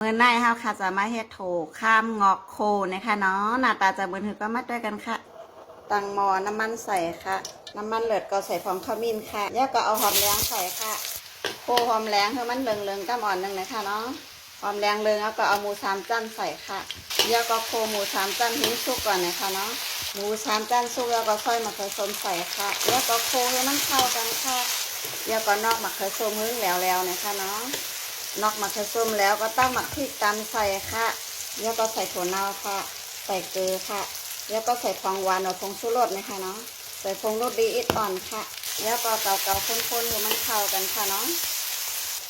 เมื่อไหร่เฮาค่ะจะมาเฮ็ดโถข้ามงอกโคนะคะเนาะหน้าตาจะเหมือนถือก็มาด้วยกันค่ะ ตังหมอน้ำมันใส่ค่ะ น้ำมันเหลือดก็ใส่ฟองขมิ้นค่ะแล้วก็เอาหอมแดงใส่ค่ะโคหอมแดงให้มันเหลืองๆก็อ่อนหนึ่งนะคะเนาะหอมแดงเลืองแล้วก็เอาหมูสามจันใส่ค่ะแล้วก็โคหมูสามจันทิ้งสุกก่อนนะคะเนาะหมูสามจันสุกแล้วก็ซอยมะเขือส้มใส่ค่ะ แล้วก็โคให้มันเข้ากันค่ะแล้วก็นอกมะเขือส้มหึ้งแล้วๆนะคะเนาะ นอกมะเขือส้มแล้วก็ตั้งหมักพริกตำใส่ค่ะ แล้วก็ใส่ถั่วเน่าค่ะ ใส่เกลือค่ะ แล้วก็ใส่ฟองหวานหรือฟองชูรสนะคะเนาะใส่ฟองรสดีอิดอ่อนค่ะ แล้วก็เกาๆข้นๆให้มันเข้ากันค่ะเนาะ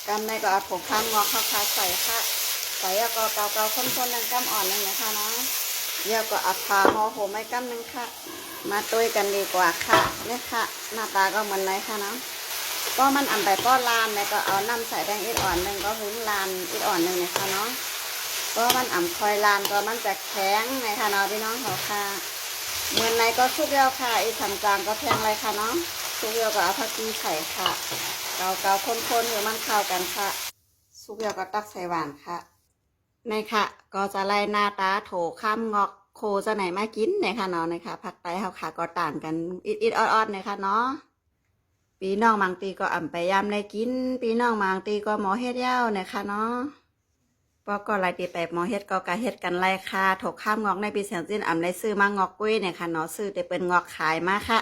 กำในก็เอาผงข้ามงอเข้าค่ะใส่ค่ะใส่แล้วก็เกาๆข้นๆนั่นก้ำอ่อนนึงนะคะเนาะแล้วก็เอาพาห่อโหมไม้ก้ำนึงค่ะ มาตุ้ยกันดีกว่าค่ะเนี่ยค่ะ หน้าตาก็เหมือนไหนค่ะเนาะ ก็มันอ่ำไปป้อลานแล้วก็เอาน้ำใส่แดงอิดอ่อนหนึ่งก็หึงลานอิดอ่อนหนึ่งนะคะเนาะก็มันอ่ำคอยลานก็มันจะแข็งนะคะเนาะพี่น้องเขาค่ะเหมือนในก็ชุกเดียวค่ะอีทำจางก็แพงเลยค่ะเนาะชุกเดียวก็เอาผักชีใส่ค่ะเกาเกาคนๆให้มันเข้ากันค่ะชุกเดียวก็ตักใส่หวานค่ะในค่ะ ก็จะไล่หน้าตาโถข้ามงอกโคจะไหนมากินนะคะเนาะนะคะผักไตเขาค่ะก็ต่างกันอิดๆออดๆนะคะเนาะ ปีน้องบางตีก็อ่ำไปยามในกิน ปีน้องบางตีก็หมอเฮ็ดเย้านะคะเนาะปอก็ลายตีแปหมอเฮ็ดก็กะเฮ็ดกันไล่ค่ะถกข้ามงอกในปีเสียงจิ้นอ่ำได้ซื้อมางอกกุ้ยเนี่ยค่ะเนาะซื้อแต่เป็นงอกขายมาค่ะ